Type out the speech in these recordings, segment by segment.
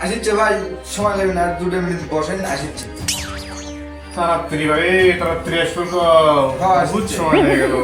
আসিচ্ছে ভাই সময় লাগবে না আর দুটো মিনিট বসেন আসিচ্ছে। তাড়াতাড়ি ভাই তাড়াতাড়ি আসব হ্যাঁ, আসছি। সময় হয়ে গেল।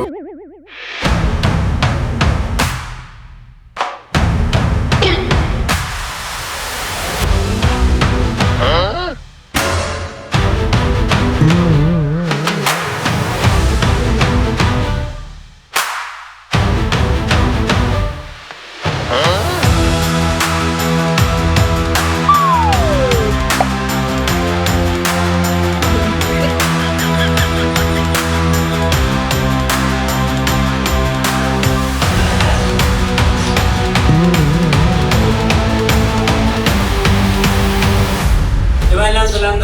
এবার নাম তো নাম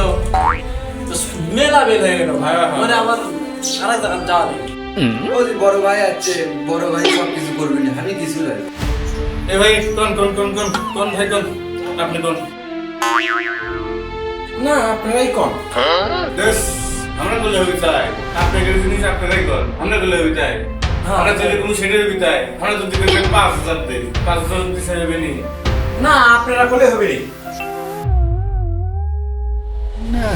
তো মেলা বের হয়ে গেল ভাই। হ্যাঁ, হ্যাঁ। মানে আমার আরেক জায়গা যাওয়া নেই। বড় ভাই আছে বড় ভাই সব কিছু করবে না আমি কিছু নাই এ ভাই কোন কোন কোন কোন কোন ভাই কোন? আপনি কোন? না আপনারাই কম দেশ আমরা বলে হবি চাই। আপনাদের জিনিস আপনারাই কর আমরা চাই। হ্যাঁ। আমরা যদি কোনো সেটে হবি আমরা যদি পাঁচ হাজার দিই। পাঁচ হাজার দিতে না আপনারা করলে হবে নি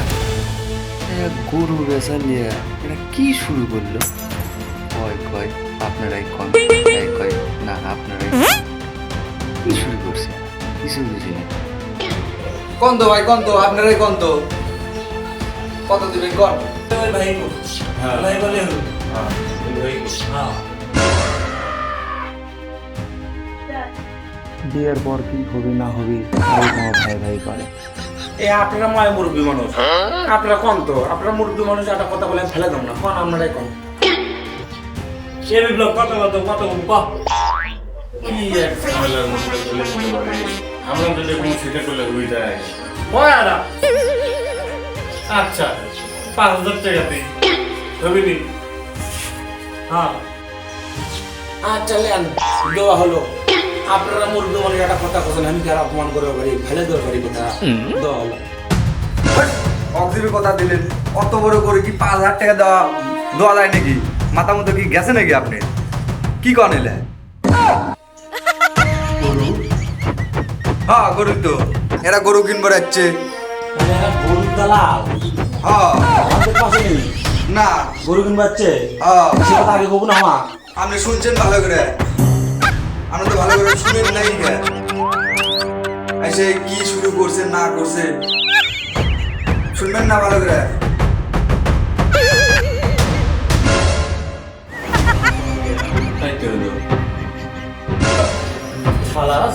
না গরু বেচা নিয়ে এরা কি শুরু করল? কয় কয় আপনারাই কন কয় কয় না আপনারাই কি শুরু করছে? কিছু বুঝি না। কোন ভাই কোন আপনারাই কোন তো। কত দিবেন কোন? ভাই হ্যাঁ। ভাই বলে হ্যাঁ হ্যাঁ। বিয়ের পর কি হবে না হবে ভাই ভাই করে। এ আপনারা মায় মুরব্বী মানুষ। আপনারা কম তো। আপনারা মুরব্বী মানুষ একটা কথা বলে ফেলে দাম না। কোন আপনারাই কম সে বিপ্লব? কত কত কত আমরা যদি কোনো সেটে করলে আচ্ছা পাঁচ হাজার টাকা দিই। হ্যাঁ। আচ্ছা লেন দেওয়া হলো। আপনারা মুরব্বী মানুষ একটা কথা কথা আমি কি অপমান করে পারি? ফেলে দেওয়া পারি কথা। দেওয়া হলো অক্সিজের কথা দিলেন। অত বড় করে কি পাঁচ হাজার টাকা দেওয়া দেওয়া যায় নাকি? মাথা মতো কি গেছে নাকি আপনি? কি কন এলে? হ্যাঁ গরু তো। এরা গরু কিনবো যাচ্ছে মানে গরু দালাল। হ্যাঁ। না। গরু কিনবো যাচ্ছে হ্যাঁ। সে কথা আগে কব না আপনি শুনছেন ভালো করে? আপনি তো ভালো করে শুনেন নাই কে এসে কি শুরু করছে না করছে? শুনবেন না ভালো করে।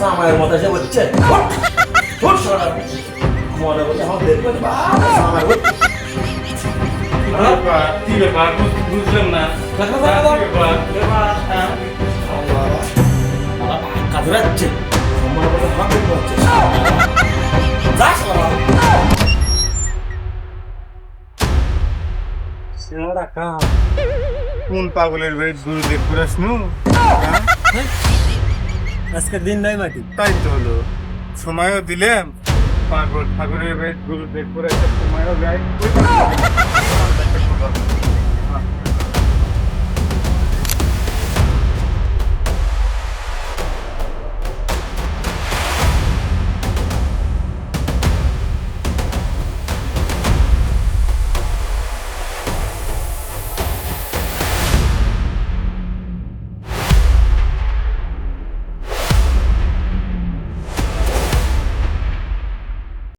জামাইয়ের মতো এসে বলছে মনে বলছে আমার জামাই কি ব্যাপার? বুঝলাম না। কাজে যাচ্ছে মনে বলছে। আমার দেখবে হচ্ছে যা শালা কোন পাগলের বেড গুরু দেখ করে শুনু আজকে দিন নাই মাটি। তাই তো হলো। সময়ও দিলাম। পাগল ঠাকুরের বেড গুরু করে সময়ও যায়